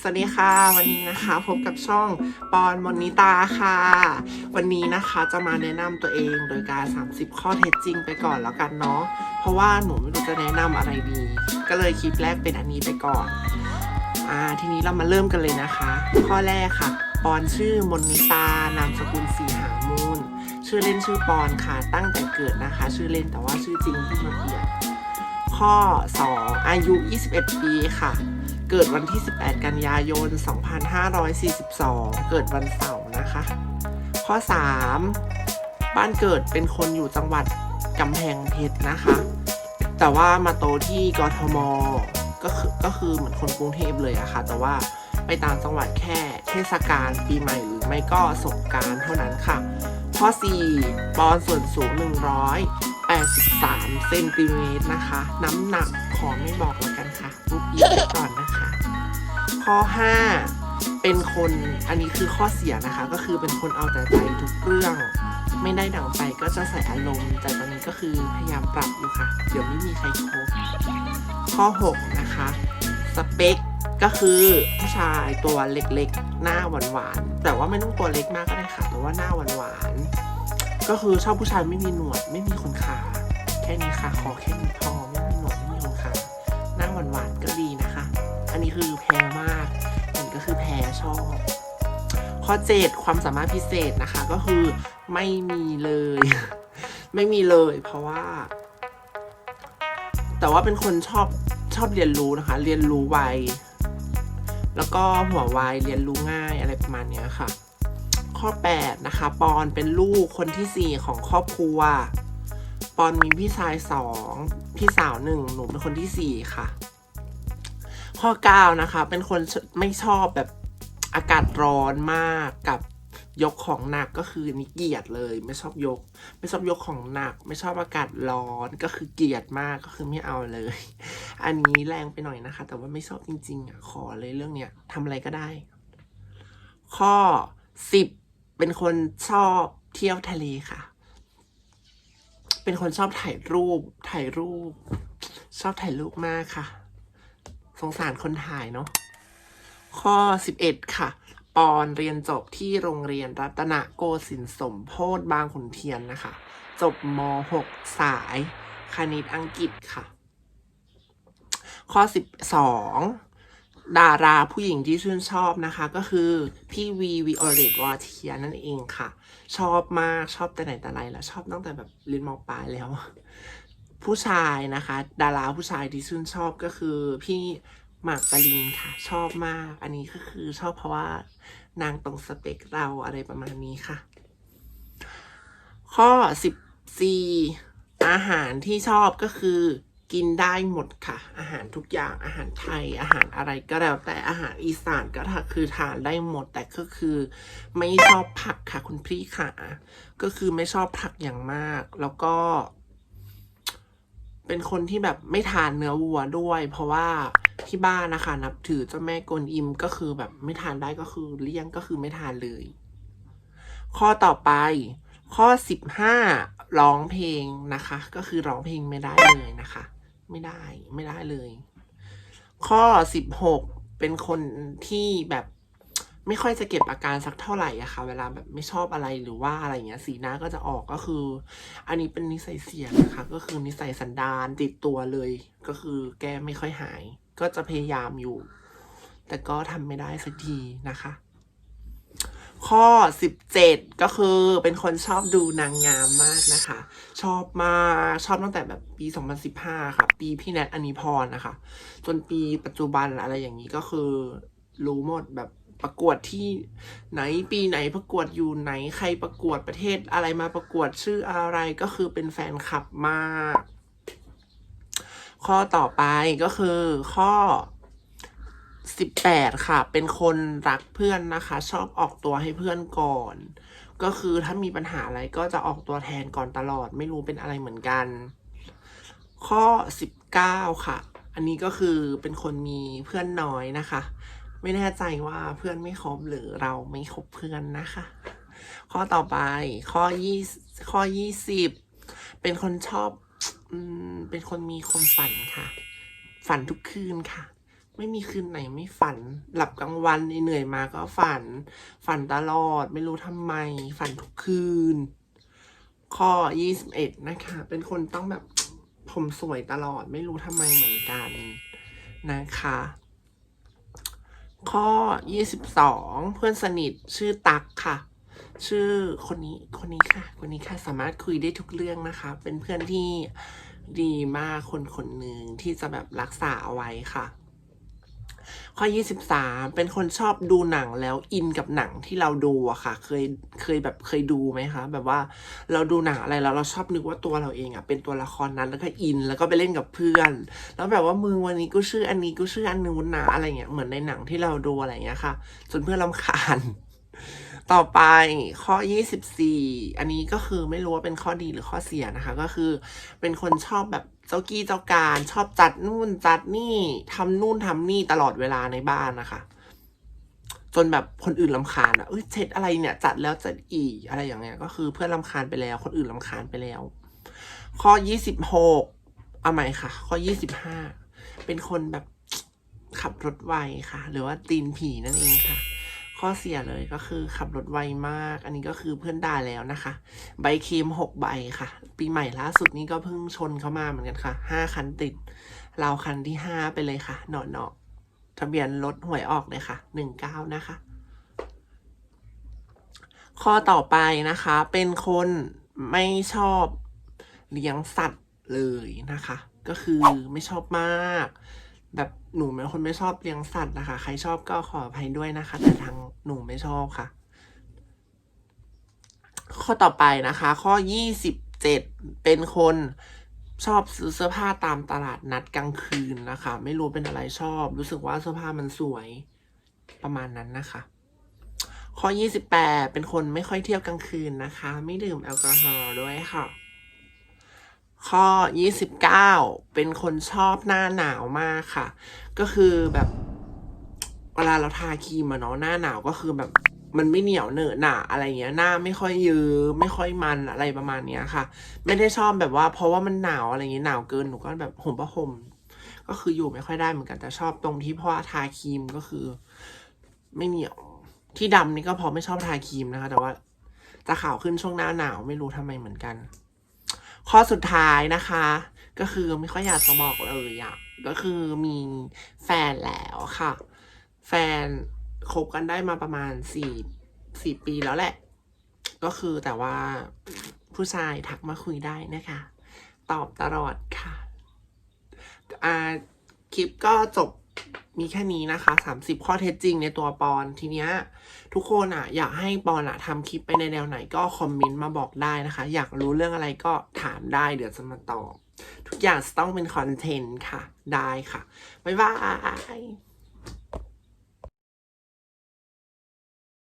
สวัสดีค่ะวันนี้นะคะพบกับช่องปอนมนิตาค่ะ วันนี้นะคะจะมาแนะนำตัวเองโดยการ 30 ข้อเท็จจริงไปก่อนแล้วกันเนาะเพราะว่าหนูไม่รู้จะแนะนำอะไรดี ก็เลยคลิปแรกเป็นอันนี้ไปก่อนอ่าทีนี้เรามาเริ่มกันเลยนะคะ ข้อแรกค่ะ ปอนชื่อมนนิตานามสกุลสีหามูลชื่อเล่นชื่อปอนค่ะตั้งแต่เกิดนะคะ ชื่อเล่นแต่ว่าชื่อจริงเพิ่มาเปลี่ยนข้อ 2 อายุ 21 ปีค่ะ เกิดวันที่ 18 กันยายน 2542 เกิดวันเสาร์นะคะ ข้อ 3 บ้านเกิดเป็นคนอยู่จังหวัดกำแพงเพชรนะคะ แต่ว่ามาโตที่กทม ก็คือก็คือเหมือนคนกรุงเทพเลยอะค่ะ แต่ว่าไปตามจังหวัดแค่เทศกาลปีใหม่หรือไม่ก็สงการเท่านั้นค่ะ ข้อ 4 ปอนส่วนสูง 183 เซนติเมตรนะคะ น้ำหนัก ขอไม่บอกแล้วกันค่ะรูปอีกก่อนนะคะ ข้อ 5 เป็นคนอันนี้คือข้อเสียนะคะ ก็คือเป็นคนเอาแต่ใจทุกเรื่อง ไม่ได้ดังใจก็จะใส่อารมณ์ แต่ตอนนี้ก็คือพยายามปรับอยู่ค่ะ เดี๋ยวไม่มีใครคบข้อ 6 นะคะ สเปคก็คือผู้ชายตัวเล็กๆ หน้าหวานๆแต่ว่าไม่ต้องตัวเล็กมากก็ได้ค่ะ แต่ว่าหน้าหวานๆก็คือชอบผู้ชายไม่มีหนวดไม่มีขนขา แค่นี้ค่ะขอแค่นี้พอ ข้อเจ็ดความสามารถพิเศษนะคะก็คือไม่มีเลย ไม่มีเลย เพราะว่า แต่ว่าเป็นคนชอบชอบเรียนรู้นะคะ เรียนรู้ไวแล้วก็หัวไวเรียนรู้ง่ายอะไรประมาณนี้ค่ะ ข้อ 8 นะคะ ปอนเป็นลูกคนที่ 4 ของครอบครัว ปอนมีพี่ชายสองพี่สาวหนึ่งหนูเป็นคนที่ 4 ค่ะ ข้อ 9 นะคะ เป็นคนไม่ชอบแบบ อากาศร้อนมากกับยกของหนักก็คือนี่เกลียดเลย ไม่ชอบยก ไม่ชอบยกของหนัก ไม่ชอบอากาศร้อนก็คือเกลียดมากก็คือไม่เอาเลย อันนี้แรงไปหน่อยนะคะ แต่ว่าไม่ชอบจริงๆอะขอเลยเรื่องเนี้ยทำอะไรก็ได้ ข้อสิบเป็นคนชอบเที่ยวทะเลค่ะ เป็นคนชอบถ่ายรูปถ่ายรูป ชอบถ่ายรูปมากค่ะ สงสารคนถ่ายเนาะ ข้อสิบเอ็ดค่ะ ปอนเรียนจบที่โรงเรียนรัตนโกสินทร์สมโพธบางขุนเทียนนะคะ จบม .6 สาย คณิตอังกฤษค่ะ ข้อ 12 ดาราผู้หญิงที่ชื่นชอบนะคะ ก็คือพี่วีวิโอเลตวอเทียนั่นเองค่ะ ชอบมากชอบแต่ไหนแต่ไรแล้ว ชอบตั้งแต่แบบเรียนมปลายแล้วผู้ชายนะคะ ดาราผู้ชายที่ชื่นชอบก็คือพี่ หมากปรินค่ะ ชอบมาก อันนี้ก็คือชอบเพราะว่านางตรงสเปคเราอะไรประมาณนี้ค่ะ ข้อ14อาหารที่ชอบก็คือ กินได้หมดค่ะ อาหารทุกอย่างอาหารไทย อาหารอะไรก็แล้วแต่อาหารอีสานก็คือทานได้หมด แต่ก็คือ ไม่ชอบผักค่ะคุณพี่ค่ะ ก็คือไม่ชอบผักอย่างมาก แล้วก็ เป็นคนที่แบบไม่ทานเนื้อวัวด้วย เพราะว่า ที่บ้านนะคะ นับถือเจ้าแม่กวนอิมก็คือแบบไม่ทานได้ก็คือเลี่ยงก็คือไม่ทานเลย ข้อต่อไป ข้อสิบห้าร้องเพลงนะคะ ก็คือร้องเพลงไม่ได้เลยนะคะ ไม่ได้ไม่ได้เลย ข้อสิบหกเป็นคนที่แบบไม่ค่อยจะเก็บอาการสักเท่าไหร่อะค่ะ เวลาแบบไม่ชอบอะไรหรือว่าอะไรเงี้ยสีหน้าก็จะออกก็คือ อันนี้เป็นนิสัยเสียนะคะ ก็คือนิสัยสันดานติดตัวเลย ก็คือแก้ไม่ค่อยหาย ก็จะพยายามอยู่ แต่ก็ทำไม่ได้สักทีนะคะ ข้อ 17 ก็คือเป็นคนชอบดูนางงามมากนะคะ ชอบมากชอบตั้งแต่แบบปี 2015 ค่ะ ปีพี่แนทอนิพรนะคะ จนปีปัจจุบันอะไรอย่างนี้ก็คือรู้หมดแบบประกวดที่ไหนปีไหนประกวดอยู่ไหนใครประกวดประเทศอะไรมาประกวดชื่ออะไรก็คือเป็นแฟนคลับมาก ข้อต่อไปก็คือข้อ18ค่ะ เป็นคนรักเพื่อนนะคะ ชอบออกตัวให้เพื่อนก่อน ก็คือถ้ามีปัญหาอะไรก็จะออกตัวแทนก่อนตลอด ไม่รู้เป็นอะไรเหมือนกัน ข้อ19ค่ะ อันนี้ก็คือเป็นคนมีเพื่อนน้อยนะคะ ไม่แน่ใจว่าเพื่อนไม่ครบหรือเราไม่คบเพื่อนนะคะ ข้อต่อไปข้อยี่ข้อยี่สิบเป็นคนชอบ เป็นคนมีความฝันค่ะ ฝันทุกคืนค่ะ ไม่มีคืนไหนไม่ฝัน หลับกลางวันเหนื่อยมาก็ฝัน ฝันตลอด ไม่รู้ทำไม ฝันทุกคืน ข้อ 21 นะคะ เป็นคนต้องแบบผมสวยตลอด ไม่รู้ทำไมเหมือนกันนะคะ ข้อ 22 เพื่อนสนิทชื่อตักค่ะ ชื่อคนนี้คนนี้ค่ะ คนนี้ค่ะสามารถคุยได้ทุกเรื่องนะคะ เป็นเพื่อนที่ดีมากคนคนหนึ่งที่จะแบบรักษาเอาไว้ค่ะ ข้อ 23 เป็นคนชอบดูหนังแล้วอินกับหนังที่เราดูอะค่ะ เคยเคยแบบเคยดูไหมคะ แบบว่าเราดูหนังอะไรแล้วเราชอบนึกว่าตัวเราเองอะเป็นตัวละครนั้นแล้วก็อินแล้วก็ไปเล่นกับเพื่อน แล้วแบบว่ามึงวันนี้กูชื่ออันนี้กูชื่ออันนู้นนะอะไรเงี้ยเหมือนในหนังที่เราดูอะไรเงี้ยค่ะจนเพื่อนรำคาญ ต่อไปข้อ 24 อันนี้ก็คือไม่รู้ว่าเป็นข้อดีหรือข้อเสียนะคะ ก็คือเป็นคนชอบแบบเจ้ากี้เจ้าการชอบจัดนู่นจัดนี่ทำนู่นทำนี่ตลอดเวลาในบ้านนะคะ จนแบบคนอื่นลำคาญอะเอ้ยเช็ดอะไรเนี่ย จัดแล้วจัดอีกอะไรอย่างเงี้ย ก็คือเพื่อนลำคาญไปแล้ว คนอื่นลำคาญไปแล้ว ข้อ 26 เอาใหม่ค่ะ ข้อ 25 เป็นคนแบบขับรถไวค่ะ หรือว่าตีนผีนั่นเองค่ะ ข้อเสียเลยก็คือขับรถไวมาก อันนี้ก็คือเพื่อนด่าแล้วนะคะ ใบเคมหกใบค่ะ ปีใหม่ล่าสุดนี้ก็เพิ่งชนเข้ามาเหมือนกันค่ะห้าคันติดเราคันที่ห้าไปเลยค่ะเนาะเนาะทะเบียนรถหวยออกเลยค่ะหนึ่งเก้านะคะ ข้อต่อไปนะคะ เป็นคนไม่ชอบเลี้ยงสัตว์เลยนะคะ ก็คือไม่ชอบมาก แบบหนูเป็นคนไม่ชอบเลี้ยงสัตว์นะคะ ใครชอบก็ขออภัยด้วยนะคะ แต่ทางหนูไม่ชอบค่ะ ข้อต่อไปนะคะ ข้อ27เป็นคนชอบซื้อเสื้อผ้าตามตลาดนัดกลางคืนนะคะ ไม่รู้เป็นอะไรชอบ รู้สึกว่าเสื้อผ้ามันสวยประมาณนั้นนะคะ ข้อ 28 เป็นคนไม่ค่อยเที่ยวกลางคืนนะคะ ไม่ดื่มแอลกอฮอล์ด้วยค่ะ ข้อ 29 เป็นคนชอบหน้าหนาวมากค่ะ ก็คือแบบเวลาเราทาครีมอะเนาะหน้าหนาวก็คือแบบมันไม่เหนียวเหนอะหนะอะไรเงี้ยหน้าไม่ค่อยเยือไม่ค่อยมันอะไรประมาณเนี้ยค่ะ ไม่ได้ชอบแบบว่า เพราะว่ามันหนาวอะไรเงี้ยหนาวเกินหนูก็แบบห่มผ้าห่มก็คืออยู่ไม่ค่อยได้เหมือนกันแต่ชอบตรงที่เพราะว่าทาครีมก็คือ ไม่เหนียวที่ดำนี่ก็พราะไม่ชอบทาครีมนะคะ แต่ว่าจะขาวขึ้นช่วงหน้าหนาวไม่รู้ทำไมเหมือนกัน ข้อสุดท้ายนะคะ ก็คือไม่ค่อยอยากจะบอกเลยอะก็คือมีแฟนแล้วค่ะ แฟนคบกันได้มาประมาณสี่สี่ปีแล้วแหละ ก็คือแต่ว่าผู้ชายทักมาคุยได้นะคะ ตอบตลอดค่ะ อ่าคลิปก็จบ มีแค่นี้นะคะสามสิบข้อเท็จจริงในตัวปอนทีเนี้ยทุกคนอะ อยากให้ปอนอะทำคลิปไปในแนวไหนก็คอมเมนต์มาบอกได้นะคะ อยากรู้เรื่องอะไรก็ถามได้เดี๋ยวจะมาตอบ ทุกอย่างต้องเป็นคอนเทนต์ค่ะ ได้ค่ะ บ๊ายบาย